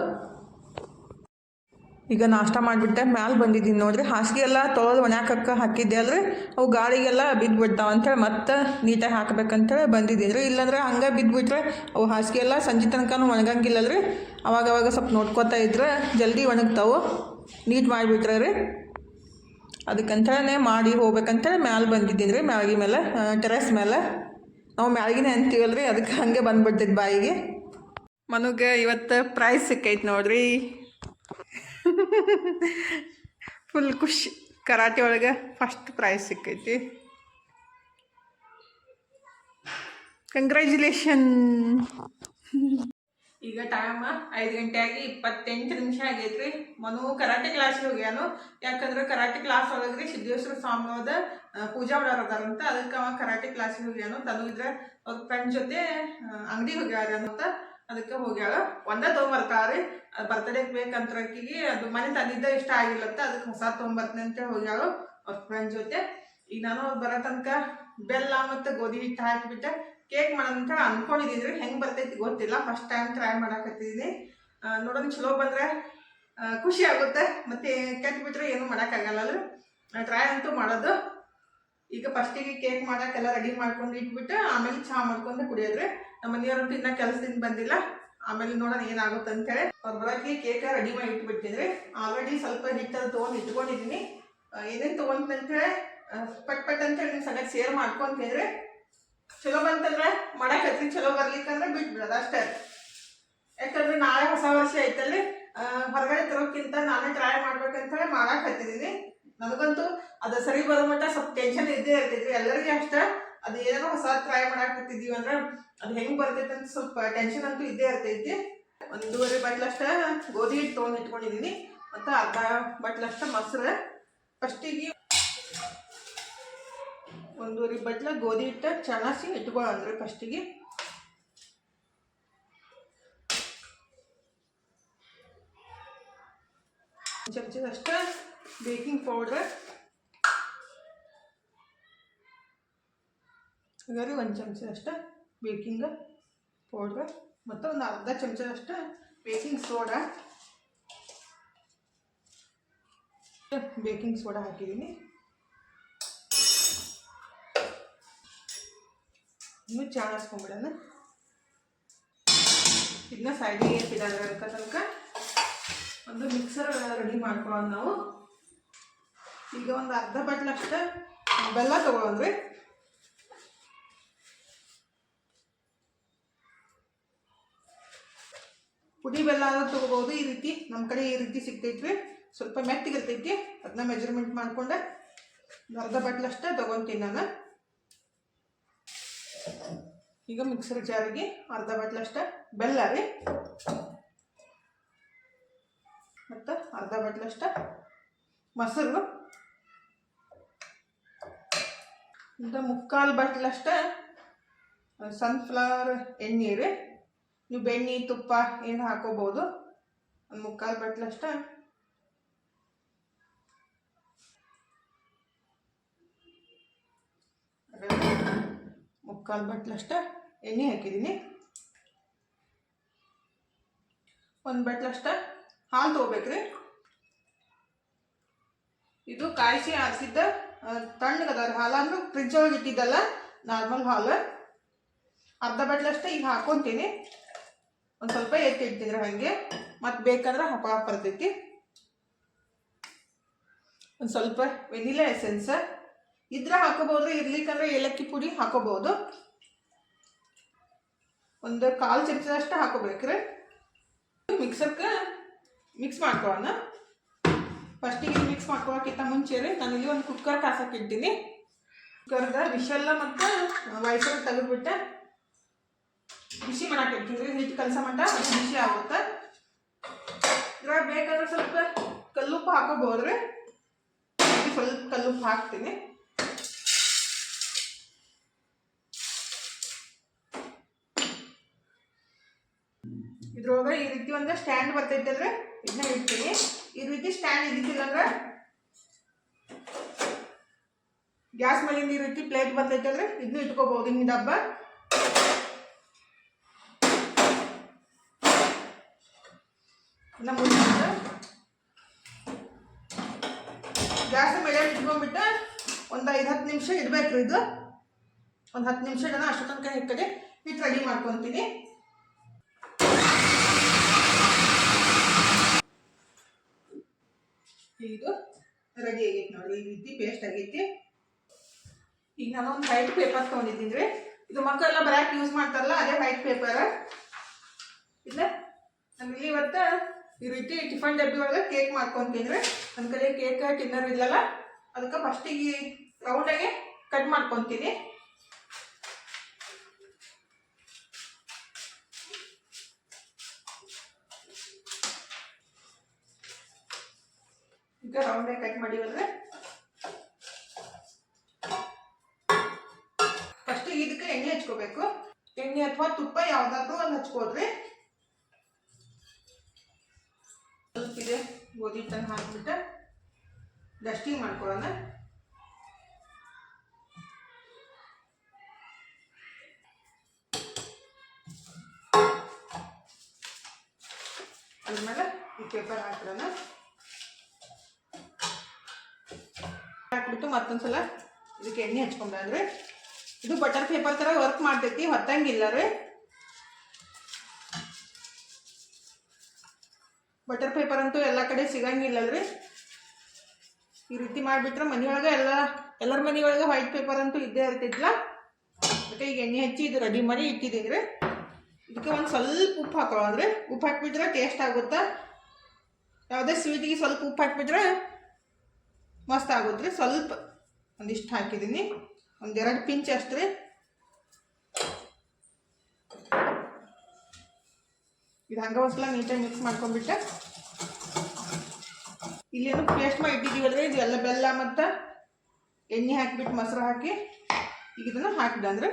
S1: ಈಗ ನಾಷ್ಟ ಮಾಡಿಬಿಟ್ಟೆ. ಮ್ಯಾಲೆ ಬಂದಿದ್ದೀನಿ ನೋಡ್ರಿ. ಹಾಸಿಗೆ ಎಲ್ಲ ತೊಳೆದು ಒಣಾಕಕ್ಕೆ ಹಾಕಿದ್ದೆ ಅಲ್ರಿ. ಅವು ಗಾಳಿಗೆಲ್ಲ ಬಿದ್ದು ಬಿಡ್ತಾವ ಅಂತೇಳಿ ಮತ್ತೆ ನೀಟಾಗಿ ಹಾಕ್ಬೇಕಂತೇಳಿ ಬಂದಿದ್ದೀನಿ ರೀ. ಇಲ್ಲಾಂದ್ರೆ ಹಂಗೆ ಬಿದ್ದುಬಿಟ್ರೆ ಅವು ಹಾಸಿಗೆ ಎಲ್ಲ ಸಂಜೆ ತನಕನೂ ಒಣಗಂಗಿಲ್ಲಲ್ರಿ ಅವಾಗ ಅವಾಗ ಸ್ವಲ್ಪ ನೋಡ್ಕೋತಾ ಇದ್ರೆ ಜಲ್ದಿ ಒಣಗ್ತಾವು. ನೀಟ್ ಮಾಡಿಬಿಟ್ರೆ ರೀ. ಅದಕ್ಕಂತೇಳಿ ಮಾಡಿ ಹೋಗ್ಬೇಕಂತೇಳಿ ಮ್ಯಾಲೆ ಬಂದಿದ್ದೀನಿ ರೀ. ಮ್ಯಾಗಿ ಮೇಲೆ ಟೆರೆಸ್ ಮೇಲೆ. ನಾವು ಮ್ಯಾಲ್ಗಿನೇ ಅಂತೀವಲ್ರಿ? ಅದಕ್ಕೆ ಹಂಗೆ ಬಂದ್ಬಿಡ್ತೈತೆ ಬಾಯಿಗೆ. ಮನುಗೆ ಇವತ್ತು ಪ್ರೈಸ್ ಸಿಕ್ಕೈತೆ ನೋಡ್ರಿ. ಫುಲ್ ಖುಷಿ. ಕರಾಟೆ ಒಳಗೆ ಫಸ್ಟ್ ಪ್ರೈಸ್ ಸಿಕ್ಕೈತಿ. ಕಂಗ್ರ್ಯಾಚುಲೇಷನ್ ಈಗ ಟೈಮ್ ಐದು ಗಂಟೆ ಆಗಿ ಇಪ್ಪತ್ತೆಂಟು ನಿಮಿಷ ಆಗೈತ್ರಿ. ಮನು ಕರಾಟೆ ಕ್ಲಾಸಿಗೆ ಹೋಗ್ಯಾನು. ಯಾಕಂದ್ರೆ ಕರಾಟೆ ಕ್ಲಾಸ್ ಒಳಗ್ರಿ ಸಿದ್ದೇಶ್ವರ ಸ್ವಾಮಿ ಹೋದ ಪೂಜಾ ಮಾಡೋರು ಅದಾರಂತ ಅದಕ್ಕೆ ಅವ ಕರಾಟೆ ಕ್ಲಾಸಿಗೆ ಹೋಗ್ಯಾನು. ತನು ಇದ್ರೆ ಅವ್ರ ಫ್ರೆಂಡ್ ಜೊತೆ ಅಂಗಡಿ ಹೋಗ್ಯಾರ ಅಂತ. ಅದಕ್ಕೆ ಹೋಗ್ಯಾಳ. ಒಂದೇ ತೊಗೊಂಬರ್ತಾವ್ರಿ ಬರ್ತಡೇಗೆ ಬೇಕಂತ ಆಕಿಗೆ ಅದು ಮನೆ ತಂದಿದ್ದ ಇಷ್ಟ ಆಗಿಲ್ಲತ್ತ ಅದಕ್ಕೆ ಹೊಸ ತೊಗೊಂಬರ್ತೀನಿ ಅಂತ ಹೋಗ್ಯಾಳು ಅವ್ರ ಫ್ರೆಂಡ್ ಜೊತೆ. ಈಗ ನಾನು ಬರೋ ತನಕ ಬೆಲ್ಲ ಮತ್ತು ಗೋಧಿ ಹಿಟ್ಟು ಹಾಕಿಬಿಟ್ಟೆ ಕೇಕ್ ಮಾಡೋಣ ಅಂತ ಅನ್ಕೊಂಡಿದ್ದೀನಿ ರೀ ಹೆಂಗೆ ಬರ್ತೈತಿ ಗೊತ್ತಿಲ್ಲ. ಫಸ್ಟ್ ಟೈಮ್ ಟ್ರೈ ಮಾಡಾಕತ್ತಿದ್ದೀನಿ ನೋಡೋಣ ಚಲೋ ಬಂದರೆ ಖುಷಿ ಆಗುತ್ತೆ. ಮತ್ತು ಕೆಟ್ಬಿಟ್ರೆ ಏನೂ ಮಾಡೋಕ್ಕಾಗಲ್ಲ ಅಲ್ರಿ? ಟ್ರೈ ಅಂತೂ ಮಾಡೋದು. ಈಗ ಫಸ್ಟಿಗೆ ಕೇಕ್ ಮಾಡೋಕ್ಕೆಲ್ಲ ರೆಡಿ ಮಾಡ್ಕೊಂಡು ಇಟ್ಬಿಟ್ಟು ಆಮೇಲೆ ಚಹಾ ಮಾಡ್ಕೊಂಡು ಕುಡಿಯೋದ್ರಿ. ನಮ್ಮ ಮನೆಯವ್ರಂತೂ ಇನ್ನೂ ಕೆಲಸದಿಂದ ಬಂದಿಲ್ಲ. ಆಮೇಲೆ ನೋಡೋಣ ಏನಾಗುತ್ತೆ ಅಂತೇಳಿ ಅವ್ರು ಬರೋಕ್ಕೆ ಕೇಕ ರೆಡಿ ಮಾಡಿ ಇಟ್ಬಿಟ್ಟಿದ್ರಿ. ಆಲ್ರೆಡಿ ಸ್ವಲ್ಪ ಹಿಟ್ಟಲ್ಲಿ ತೊಗೊಂಡು ಇಟ್ಕೊಂಡಿದ್ದೀನಿ ಏನೇನು ತೊಗೊಂತೀನಿ ಅಂತೇಳಿ ಪಟ್ ಪಟ್ ಅಂತೇಳಿ ನಿಮ್ಮ ಶೇರ್ ಮಾಡ್ಕೊಂತೀನಿ ಚಲೋ ಬಂತಂದ್ರೆ ಮಾಡಕತ್ರಿ ಚಲೋ ಬರ್ಲಿಕ್ಕಂದ್ರೆ ಬಿಟ್ಬಿಡೋದು ಅಷ್ಟೇ. ಯಾಕಂದ್ರೆ ನಾಳೆ ಹೊಸ ವರ್ಷ ಐತಲ್ಲಿ ಹೊರಗಡೆ ತರೋಕ್ಕಿಂತ ನಾನೇ ಟ್ರೈ ಮಾಡ್ಬೇಕಂತೇಳಿ ಮಾಡಕ್ ಹತ್ತಿದ್ದೀನಿ ನನಗಂತೂ ಅದು ಸರಿ ಬರೋ ಮಟ್ಟ ಸ್ವಲ್ಪ ಟೆನ್ಷನ್ ಇದ್ದೇ ಇರ್ತೈತ್ರಿ ಎಲ್ಲರಿಗೂ ಅಷ್ಟ, ಅದು ಏನಾರ ಹೊಸ ಟ್ರೈ ಮಾಡಾಕತ್ತಿದ್ದೀವಿ ಅಂದ್ರೆ ಅದು ಹೆಂಗ್ ಬರ್ತೈತೆ ಅಂತ ಸ್ವಲ್ಪ ಟೆನ್ಷನ್ ಅಂತೂ ಇದ್ದೇ ಇರ್ತೈತಿ. ಒಂದೂವರೆ ಬಟ್ಲಷ್ಟ ಗೋಧಿ ಹಿಟ್ಟು ತೊಗೊಂಡು ಇಟ್ಕೊಂಡಿದ್ದೀನಿ ಮತ್ತು ಅರ್ಧ ಬಟ್ಲಷ್ಟ ಮೊಸರು. ಫಸ್ಟಿಗೆ ಒಂದೂವರೆ ಬಟ್ಲ ಗೋಧಿ ಹಿಟ್ಟು ಚೆನ್ನಾಗಿ ಇಟ್ಕೊಳ್ಳಂದ್ರೆ ಫಸ್ಟಿಗೆ. ಚಮಚದಷ್ಟ ಬೇಕಿಂಗ್ ಪೌಡ್ರ್. ಹಾಗಾದ್ರೆ ಒಂದು ಚಮಚದಷ್ಟ ಬೇಕಿಂಗ್ ಪೌಡ್ರ್ ಮತ್ತು ಒಂದು ಅರ್ಧ ಚಮಚದಷ್ಟು ಬೇಕಿಂಗ್ ಸೋಡಾ. ಬೇಕಿಂಗ್ ಸೋಡಾ ಹಾಕಿದ್ದೀನಿ ಇನ್ನು ಚಹಾ ಇದನ್ನ ಸೈಡಿಗೆ ಅದಕ್ಕೆ ತನಕ ಒಂದು ಮಿಕ್ಸರ್ ರೆಡಿ ಮಾಡ್ಕೊಳೋಣ ನಾವು. ಈಗ ಒಂದು ಅರ್ಧ ಬಟ್ಲಷ್ಟು ಬೆಲ್ಲ ತೊಗೊಳ್ರಿ ಪುಡಿ ಬೆಲ್ಲ ಆದ್ರೂ ತೊಗೋಬೋದು ಈ ರೀತಿ ನಮ್ಮ ಕಡೆ ಈ ರೀತಿ ಸಿಗ್ತೈತ್ರಿ. ಸ್ವಲ್ಪ ಮೆತ್ತಗಿರ್ತೈತಿ ಅದನ್ನ ಮೆಜರ್ಮೆಂಟ್ ಮಾಡಿಕೊಂಡೆ. ಅರ್ಧ ಬಟ್ಲಷ್ಟೇ ತೊಗೊತೀನಿ ನಾನು. ಈಗ ಮಿಕ್ಸರ್ ಜಾರಿಗೆ ಅರ್ಧ ಬಟ್ಲಷ್ಟ ಬೆಲ್ಲ ರೀ. ಮತ್ತು ಅರ್ಧ ಬಟ್ಲಷ್ಟ ಮೊಸರು. ಮತ್ತು ಮುಕ್ಕಾಲು ಬಟ್ಲಷ್ಟ ಸನ್ಫ್ಲವರ್ ಎಣ್ಣೆ ರೀ. ನೀವು ಬೆಣ್ಣೆ, ತುಪ್ಪ ಏನು ಹಾಕೋಬೋದು. ಒಂದು ಮುಕ್ಕಾಲು ಬಟ್ಲಷ್ಟ. ಮುಕ್ಕಾಲು ಬಟ್ಲಷ್ಟ ಎಣ್ಣೆ ಹಾಕಿದ್ದೀನಿ. ಒಂದು ಬಟ್ಲಷ್ಟ ಹಾಲು ತೊಗೋಬೇಕ್ರಿ. ಇದು ಕಾಯಿಸಿ ಆರಿಸಿದ್ದ ತಣ್ಣಗದ ಹಾಲು ಅಂದ್ರೆ ಫ್ರಿಜ್ ಒಳಗೆ ಇಟ್ಟಿದ್ದಲ್ಲ ನಾರ್ಮಲ್ ಹಾಲು. ಅರ್ಧ ಬಟ್ಲಷ್ಟ ಈಗ ಹಾಕೊತೀನಿ. ಒಂದು ಸ್ವಲ್ಪ ಎತ್ತಿ ಇಡ್ತಿದ್ರೆ ಹಾಗೆ. ಮತ್ತು ಬೇಕಾದ್ರೆ ಹಪ್ಪ ಬರ್ತೈತಿ. ಒಂದು ಸ್ವಲ್ಪ ವೆನಿಲಾ ಎಸೆನ್ಸ್ ಇದ್ರೆ ಹಾಕೋಬಹುದು ಇರ್ಲಿಕ್ಕಂದ್ರೆ ಏಲಕ್ಕಿ ಪುಡಿ ಹಾಕೋಬಹುದು. ಒಂದು ಕಾಲು ಚಮಚದಷ್ಟು ಹಾಕೋಬೇಕ್ರಿ. ಮಿಕ್ಸರ್ಗೆ ಮಿಕ್ಸ್ ಮಾಡ್ಕೊಳ್ಳೋಣ. ಫಸ್ಟಿಗೆ ಮಿಕ್ಸ್ ಮಾಡ್ಕೊಳಕ್ಕಿಂತ ಮುಂಚೆ ರೀ, ನಾನು ಇಲ್ಲಿ ಒಂದು ಕುಕ್ಕರ್ ಕಾಸಕ್ಕೆ ಇಡ್ತೀನಿ ಕುಕ್ಕರ್ದ ವಿಷೆಲ್ಲ ಮತ್ತು ವೈಸಲ್ ತೆಗೆದ್ಬಿಟ್ಟೆ. ಬಿಸಿ ಮಾಡಕ್ಕೆ ಇಡ್ತೀನಿ ಹಿಟ್ಟು ಕಲಸ ಮಟ್ಟ ಬಿಸಿ ಆಗುತ್ತೆ. ಇದ್ರಾಗ ಬೇಕಾದ್ರೆ ಸ್ವಲ್ಪ ಕಲ್ಲುಪ್ಪು ಹಾಕೋಬೋದ್ರಿ ಸ್ವಲ್ಪ ಕಲ್ಲುಪ್ಪು ಹಾಕ್ತೀನಿ. ಇದ್ರೊಳಗೆ ಈ ರೀತಿ ಒಂದು ಸ್ಟ್ಯಾಂಡ್ ಬರ್ತೈತೆ ಅಂದ್ರೆ ಇದನ್ನ ಇಡ್ತೀನಿ. ಈ ರೀತಿ ಸ್ಟ್ಯಾಂಡ್ ಇದ್ದಿದ್ದಿಲ್ಲ ಅಂದ್ರೆ ಗ್ಯಾಸ್ ಮೇಲಿಂದ ಈ ರೀತಿ ಪ್ಲೇಟ್ ಬರ್ತೈತೆ ಅಂದ್ರೆ ಇದನ್ನ ಇಟ್ಕೋಬಹುದು ಹಿಂಗೆ ಡಬ್ಬ. ನಮ್ಮ ಗ್ಯಾಸ್ ಮೇಲೆ ಇಟ್ಕೊಂಡ್ಬಿಟ್ಟು ಒಂದು ಐದು ಹತ್ತು ನಿಮಿಷ ಇಡಬೇಕು ಇದು. ಒಂದು ಹತ್ತು ನಿಮಿಷ ಇಡೋಣ ಅಷ್ಟು ತನಕ ಈ ಕಡೆ ಹಿಟ್ಟು ರೆಡಿ ಮಾಡ್ಕೊತೀನಿ. ಇದು ರೆಡಿ ಆಗೈತಿ ನೋಡಿ ಈ ರೀತಿ ಪೇಸ್ಟ್ ಆಗೈತಿ. ಈಗ ನಾನು ಒಂದು ವೈಟ್ ಪೇಪರ್ ತೊಗೊಂಡಿದ್ದೀನಿ ರೀ. ಇದು ಮಕ್ಕಳೆಲ್ಲ ಬರಕ್ಕೆ ಯೂಸ್ ಮಾಡ್ತಾರಲ್ಲ, ಅದೇ ವೈಟ್ ಪೇಪರ್ ಇಲ್ಲ? ಇಲ್ಲಿ ಇವತ್ತು ಈ ರೀತಿ ಟಿಫನ್ ಡಬ್ಬಿ ಒಳಗೆ ಕೇಕ್ ಮಾಡ್ಕೊತೀನಿ ರೀ. ನನ್ನ ಕಡೆ ಕೇಕ್ ಟಿನ್ನರ್ ಇಲ್ಲಲ್ಲ, ಅದಕ್ಕೆ ಫಸ್ಟಿಗೆ ರೌಂಡಾಗೆ ಕಟ್ ಮಾಡ್ಕೊತೀನಿ. ಡಸ್ಟಿಂಗ್ ಮಾಡ್ಕೊಳ್ಳೋಣ ಅದ್ಮೇಲೆ ಈ ಪೇಪರ್ ಹಾಕಿರೋಣ ಹಾಕ್ಬಿಟ್ಟು ಮತ್ತೊಂದ್ಸಲ ಇದಕ್ಕೆ ಎಣ್ಣೆ ಹಚ್ಕೊಂಡ್ರೆ ಇದು ಬಟರ್ ಪೇಪರ್ ಥರ ವರ್ಕ್ ಮಾಡ್ತೈತಿ ಹೊತ್ತಂಗಿಲ್ಲ ರೀ. ಬಟರ್ ಪೇಪರ್ ಅಂತೂ ಎಲ್ಲ ಕಡೆ ಸಿಗಂಗಿಲ್ಲಲ್ರಿ ಈ ರೀತಿ ಮಾಡಿಬಿಟ್ರೆ ಮನೆಯೊಳಗೆ ಎಲ್ಲ, ಎಲ್ಲರ ಮನೆಯೊಳಗೆ ವೈಟ್ ಪೇಪರ್ ಅಂತೂ ಇದ್ದೇ ಇರ್ತಿದ್ಲ? ಮತ್ತೆ ಈಗ ಎಣ್ಣೆ ಹಚ್ಚಿ ಇದು ರೆಡಿ ಮಾಡಿ ಇಟ್ಟಿದ್ದೀನಿ ಇದಕ್ಕೆ ಒಂದು ಸ್ವಲ್ಪ ಉಪ್ಪು ಹಾಕೊಳ್ಳೋದ್ರಿ. ಉಪ್ಪು ಹಾಕಿಬಿಟ್ರೆ ಟೇಸ್ಟ್ ಆಗುತ್ತಾ? ಯಾವುದೇ ಸ್ವೀಟಿಗೆ ಸ್ವಲ್ಪ ಉಪ್ಪು ಹಾಕಿಬಿಟ್ರೆ ಮಸ್ತ್ ಆಗುತ್ತೆ ರೀ ಸ್ವಲ್ಪ ಒಂದಿಷ್ಟು ಹಾಕಿದ್ದೀನಿ. ಒಂದೆರಡು ಪಿಂಚ್ ಅಷ್ಟು. ರೀ ಇದು ಹಂಗೆ ಒಂದ್ಸಲ ನೀಟಾಗಿ ಮಿಕ್ಸ್ ಮಾಡ್ಕೊಂಡ್ಬಿಟ್ಟೆ ಇಲ್ಲೇನು ಪೇಸ್ಟ್ ಮಾಡಿ ಇಟ್ಟಿದ್ದೀವಲ್ರಿ? ಇದು ಎಲ್ಲ ಬೆಲ್ಲ ಮತ್ತು ಎಣ್ಣೆ ಹಾಕಿಬಿಟ್ಟು ಮೊಸರು ಹಾಕಿ ಈಗ ಇದನ್ನು ಹಾಕಿದೆ ಅಂದ್ರೆ.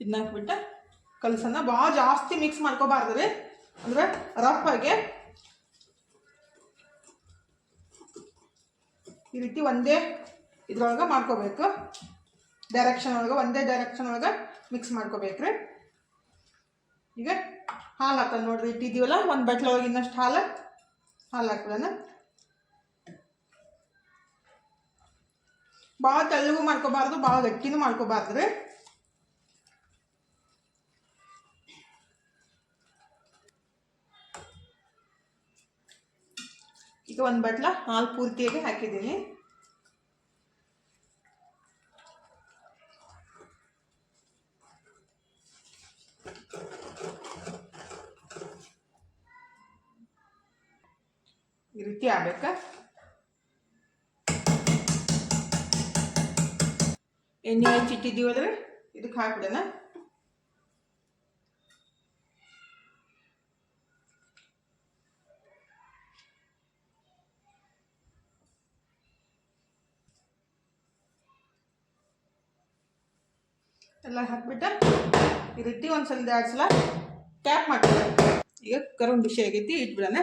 S1: ಇದನ್ನ ಹಾಕಿಬಿಟ್ಟು ಕಲಸನ್ನ ಭಾಳ ಜಾಸ್ತಿ ಮಿಕ್ಸ್ ಮಾಡ್ಕೋಬಾರ್ದು ರೀ. ಅಂದ್ರೆ ರಫ್ ಈ ರೀತಿ ಒಂದೇ ಇದ್ರೊಳಗೆ ಮಾಡ್ಕೋಬೇಕು. ಡೈರೆಕ್ಷನ್ ಒಳಗೆ, ಒಂದೇ ಡೈರೆಕ್ಷನ್ ಒಳಗೆ ಮಿಕ್ಸ್ ಮಾಡ್ಕೋಬೇಕ್ರಿ. ಈಗ ಹಾಲು ಹಾಕೋದು ನೋಡ್ರಿ, ಇಟ್ಟಿದ್ದೀವಲ್ಲ, ಒಂದು ಬಟ್ಲ ಒಳಗೆ ಇನ್ನಷ್ಟು ಹಾಲು ಹಾಲು ಹಾಕ್ಬಿಡೋಣ. ಭಾಳ ತೆಳ್ಳಗೂ ಮಾಡ್ಕೋಬಾರ್ದು ಭಾಳ ಗಟ್ಟಿನೂ ಮಾಡ್ಕೋಬಾರ್ದು ರೀ. ಈಗ ಒಂದು ಬಟ್ಲ ಹಾಲು ಪೂರ್ತಿಯಾಗಿ ಹಾಕಿದ್ದೀನಿ. ರೀತಿ ಆಗ್ಬೇಕಾ ಎಣ್ಣೆ ಹಚ್ಚಿಟ್ಟಿದ್ದೀವಲ್ರಿ ಇದಕ್ಕೆ ಹಾಕ್ಬಿಡೋಣ ಎಲ್ಲ ಹಾಕ್ಬಿಟ್ಟು ಈ ರೀತಿ ಒಂದು ಸಲ ಎರಡು ಸಲ ಟ್ಯಾಪ್ ಮಾಡ್ತೀವಿ ಈಗ ಕರುಣ್ ಬಿಸಿ ಆಗೈತಿ ಇಟ್ಬಿಡೋಣ.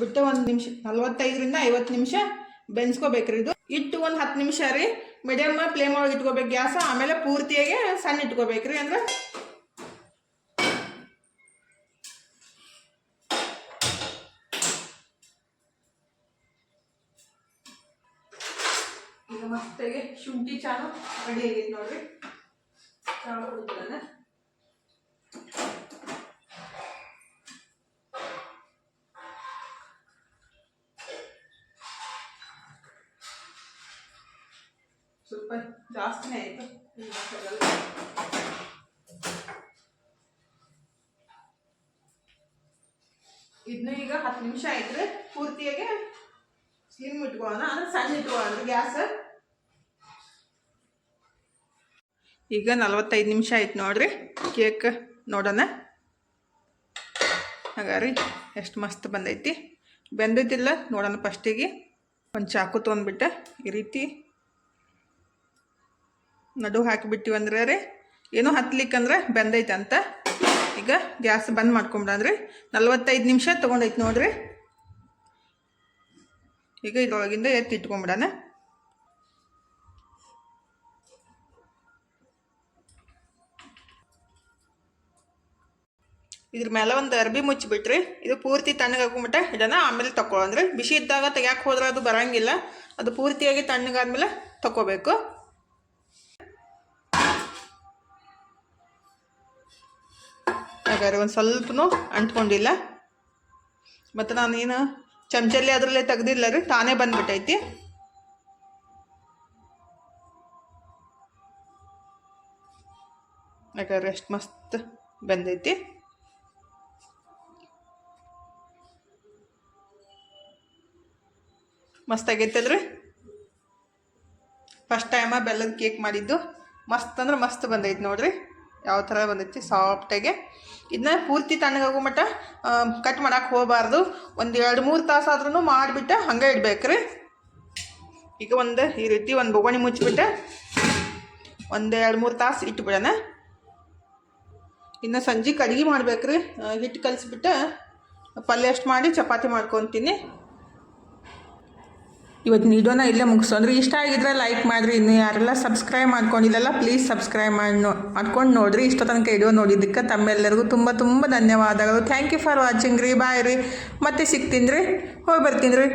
S1: ಮುಚ್ಚಿಬಿಟ್ಟು ಒಂದು ನಿಮಿಷ, ನಲ್ವತ್ತೈದರಿಂದ ಐವತ್ತು ನಿಮಿಷ ಬೆನ್ಸ್ಕೋಬೇಕ್ರಿ ಇದು. ಇಟ್ಟು ಒಂದು ಹತ್ತು ನಿಮಿಷ ರೀ. ಮೀಡಿಯಮ್ ಫ್ಲೇಮ್ ಒಳಗೆ ಇಟ್ಕೋಬೇಕು ಗ್ಯಾಸ. ಆಮೇಲೆ ಪೂರ್ತಿಯಾಗಿ ಸಣ್ಣ ಇಟ್ಕೋಬೇಕ್ರಿ ಅಂದ್ರೆ. ಈಗ ಮಸ್ತಾಗಿ ಶುಂಠಿ ಚಾನು ರೆಡಿ ಆಗೈತೆ ನೋಡ್ರಿ. ಚಾ ಕುಡಿದ್ರನ ಸ್ವಲ್ಪ ಜಾಸ್ತಿನೇ ಆಯಿತು. ಇದನ್ನು ಈಗ ಹತ್ತು ನಿಮಿಷ ಆಯ್ತು ಪೂರ್ತಿಯಾಗಿ ಸ್ಲಿಮ್ ಇಟ್ಕೊಳ್ಳೋಣ. ಅಂದ್ರೆ ಸಣ್ಣ ಇಟ್ಕೊಳ್ಳೋಣ. ಗ್ಯಾಸ್. ಈಗ ನಲ್ವತ್ತೈದು ನಿಮಿಷ ಆಯ್ತು ನೋಡ್ರಿ. ಕೇಕ್ ನೋಡೋಣ. ಹಾಗಾರಿ ಎಷ್ಟು ಮಸ್ತ್ ಬಂದೈತಿ. ಬೆಂದಿದ್ದಿಲ್ಲ ನೋಡೋಣ ಫಸ್ಟಿಗೆ ಒಂದು ಚಾಕು ತೊಗೊಂಡ್ಬಿಟ್ಟೆ ಈ ರೀತಿ ನಡು ಹಾಕಿಬಿಟ್ಟಿವಂದ್ರೆ ರೀ. ಏನೋ ಬೆಂದೈತೆ ಅಂತ. ಈಗ ಗ್ಯಾಸ್ ಬಂದ್ ಮಾಡ್ಕೊಂಬಿಡಂದ್ರಿ ನಲ್ವತ್ತೈದು ನಿಮಿಷ ತೊಗೊಂಡೈತೆ ನೋಡ್ರಿ. ಈಗ ಇದ್ರೊಳಗಿಂದ ಎತ್ತಿ ಇಟ್ಕೊಂಬಿಡೋಣ. ಇದ್ರ ಮೇಲೆ ಒಂದು ಅರ್ಬಿ ಮುಚ್ಚಿಬಿಟ್ರಿ. ಇದು ಪೂರ್ತಿ ತಣ್ಣಗಾಗ್ಬಿಟ್ಟ ಇಡೋಣ ಆಮೇಲೆ ತಗೊಳಂದ್ರೆ ಬಿಸಿ ಇದ್ದಾಗ ತೆಗ್ಯಾಕೆ ಹೋದ್ರೆ ಅದು ಬರೋಂಗಿಲ್ಲ. ಅದು ಪೂರ್ತಿಯಾಗಿ ತಣ್ಣಗಾದ್ಮೇಲೆ ತಗೋಬೇಕು ಹಾಗಾದ್ರೆ ಒಂದು ಸ್ವಲ್ಪನೂ ಅಂಟ್ಕೊಂಡಿಲ್ಲ. ಮತ್ತು ನಾನೇನು ಚಮಚಲ್ಲಿ ಅದರಲ್ಲೇ ತೆಗ್ದಿಲ್ಲ ರೀ, ತಾನೇ ಬಂದ್ಬಿಟ್ಟೈತಿ ಯಾಕಂದ್ರೆ ಎಷ್ಟು ಮಸ್ತ್ ಬಂದೈತಿ. ಮಸ್ತ್ ಆಗೈತಲ್ರಿ? ಫಸ್ಟ್ ಟೈಮ ಬೆಲ್ಲದ ಕೇಕ್ ಮಾಡಿದ್ದು. ಮಸ್ತ್ ಅಂದ್ರೆ ಮಸ್ತ್ ಬಂದೈತಿ ನೋಡ್ರಿ. ಯಾವ ಥರ ಬಂದೈತಿ, ಸಾಫ್ಟಾಗೆ. ಇದನ್ನ ಪೂರ್ತಿ ತಣ್ಣಗಾಗೋ ಮಟ್ಟ ಕಟ್ ಮಾಡಕ್ಕೆ ಹೋಗಬಾರ್ದು. ಒಂದು ಎರಡು ಮೂರು ತಾಸಾದ್ರೂ ಮಾಡಿಬಿಟ್ಟು ಹಂಗೆ ಇಡ್ಬೇಕ್ರಿ ಈಗ ಒಂದು ಈ ರೀತಿ ಒಂದು ಬೊಗಣಿ ಮುಚ್ಚಿಬಿಟ್ಟು. ಒಂದು ಎರಡು ಮೂರು ತಾಸು ಇಟ್ಬಿಡೋಣ. ಇನ್ನು ಸಂಜೆಗೆ ಅಡುಗೆ ಮಾಡ್ಬೇಕು ರೀ ಹಿಟ್ಟು ಕಲಿಸ್ಬಿಟ್ಟು ಪಲ್ಯ ಅಷ್ಟು ಮಾಡಿ ಚಪಾತಿ ಮಾಡ್ಕೊತೀನಿ. ಇವತ್ತಿನ ವಿಡಿಯೋನ ಇಲ್ಲೇ ಮುಗಿಸು ಅಂದರೆ ಇಷ್ಟ ಆಗಿದ್ರೆ ಲೈಕ್ ಮಾಡಿರಿ. ಇನ್ನು ಯಾರೆಲ್ಲ ಸಬ್ಸ್ಕ್ರೈಬ್ ಮಾಡ್ಕೊಂಡಿಲ್ಲಲ್ಲ ಪ್ಲೀಸ್ ಸಬ್ಸ್ಕ್ರೈಬ್ ಮಾಡಿ ನೋ ಮಾಡ್ಕೊಂಡು ನೋಡಿರಿ. ಇಷ್ಟ ತನಕ ವಿಡಿಯೋ ನೋಡಿದ್ದಕ್ಕೆ ತಮ್ಮೆಲ್ಲರಿಗೂ ತುಂಬ ತುಂಬ ಧನ್ಯವಾದಗಳು. ಥ್ಯಾಂಕ್ ಯು ಫಾರ್ ವಾಚಿಂಗ್ ರೀ. ಬಾಯ್ ರೀ. ಮತ್ತೆ ಸಿಗ್ತೀನಿ ರೀ. ಹೋಗಿ ಬರ್ತೀನಿ ರೀ.